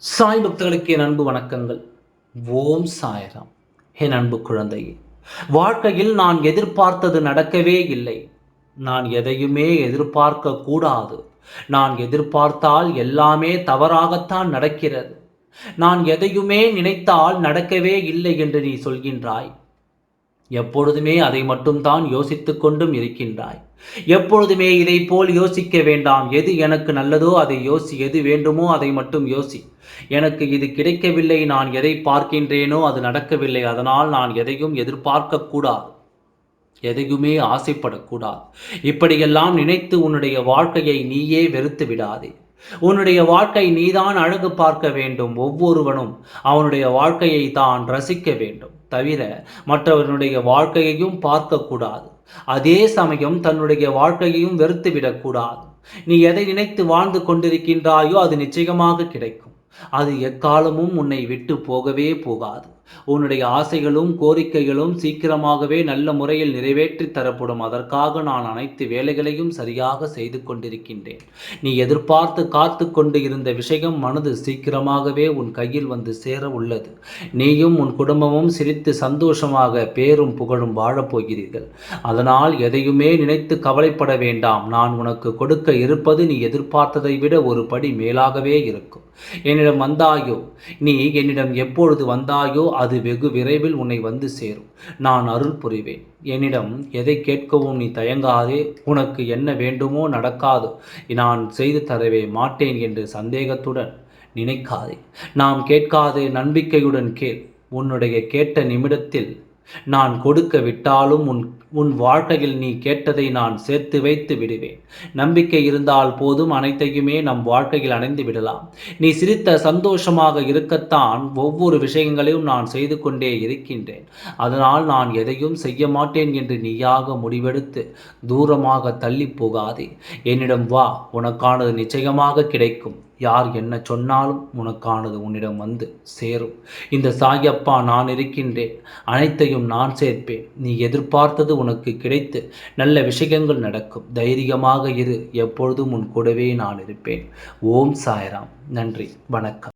சாய் பக்தர்களுக்கு என் அன்பு வணக்கங்கள். ஓம் சாயராம். என் அன்பு குழந்தையே வாழ்க்கையில் நான் எதிர்பார்த்தது நடக்கவே இல்லை. நான் எதையுமே எதிர்பார்க்க கூடாது. நான் எதிர்பார்த்தால் எல்லாமே தவறாகத்தான் நடக்கிறது. நான் எதையுமே நினைத்தால் நடக்கவே இல்லை என்று நீ சொல்கின்றாய். எப்பொழுதுமே அதை மட்டும்தான் யோசித்துக் கொண்டும் இருக்கின்றாய். எப்பொழுதுமே இதை போல் யோசிக்க வேண்டாம். எது எனக்கு நல்லதோ அதை யோசி. எது வேண்டுமோ அதை மட்டும் யோசி. எனக்கு இது கிடைக்கவில்லை நான் எதை பார்க்கின்றேனோ அது நடக்கவில்லை. அதனால் நான் எதையும் எதிர்பார்க்க கூடாது எதையுமே ஆசைப்படக்கூடாது. இப்படியெல்லாம் நினைத்து உன்னுடைய வாழ்க்கையை நீயே வெறுத்து விடாதே. உன்னுடைய வாழ்க்கை நீதான் அழகு பார்க்க வேண்டும். ஒவ்வொருவனும் அவனுடைய வாழ்க்கையை தான் ரசிக்க வேண்டும். தவிர மற்றவனுடைய வாழ்க்கையையும் பார்க்கக்கூடாது. அதே சமயம் தன்னுடைய வாழ்க்கையையும் வெறுத்து விடக்கூடாது நீ எதை நினைத்து வாழ்ந்து கொண்டிருக்கின்றாயோ அது நிச்சயமாக கிடைக்கும். அது எக்காலமும் உன்னை விட்டு போகவே போகாது. உன்னுடைய ஆசைகளும் கோரிக்கைகளும் சீக்கிரமாகவே நல்ல முறையில் நிறைவேற்றி தரப்படும். அதற்காக நான் அனைத்து வேலைகளையும் சரியாக செய்து கொண்டிருக்கின்றேன். நீ எதிர்பார்த்து காத்து கொண்டு இருந்த விஷயம் மனது சீக்கிரமாகவே உன் கையில் வந்து சேர உள்ளது. நீயும் உன் குடும்பமும் சிரித்து சந்தோஷமாக பேரும் புகழும் வாழப்போகிறீர்கள் அதனால் எதையுமே நினைத்து கவலைப்பட வேண்டாம். நான் உனக்கு கொடுக்க இருப்பது நீ எதிர்பார்த்ததை விட ஒரு படி மேலாகவே இருக்கும். என்னிடம் வந்தாயோ? நீ என்னிடம் எப்பொழுது வந்தாயோ அது வெகு விரைவில் உன்னை வந்து சேரும். நான் அருள் புரிவேன். என்னிடம் எதை கேட்கவும் நீ தயங்காதே. உனக்கு என்ன வேண்டுமோ நடக்காது. நான் செய்து தரவே மாட்டேன் என்று சந்தேகத்துடன் நினைக்காதே. நாம் கேட்காதே நம்பிக்கையுடன் கேள். உன்னுடைய கேட்ட நிமிடத்தில் நான் கொடுக்க விட்டாலும் உன் உன் வாழ்க்கையில் நீ கேட்டதை நான் சேர்த்து வைத்து விடுவேன். நம்பிக்கை இருந்தால் போதும் அனைத்தையுமே நம் வாழ்க்கையில் அடைந்து விடலாம். நீ சிரித்த சந்தோஷமாக இருக்கத்தான் ஒவ்வொரு விஷயங்களையும் நான் செய்து கொண்டே இருக்கின்றேன். அதனால் நான் எதையும் செய்ய மாட்டேன் என்று நீயாக முடிவெடுத்து தூரமாக தள்ளி போகாதே. என்னிடம் வா உனக்கானது நிச்சயமாக கிடைக்கும். யார் என்ன சொன்னாலும் உனக்கானது உன்னிடம் வந்து சேரும். இந்த சாயப்பா நான் இருக்கின்றேன். அனைத்தையும் நான் சேர்ப்பேன். நீ எதிர்பார்த்தது உனக்கு கிடைத்து நல்ல விஷயங்கள் நடக்கும். தைரியமாக இரு. எப்பொழுதும் உன் கூடவே நான் இருப்பேன். ஓம் சாய்ராம். நன்றி. வணக்கம்.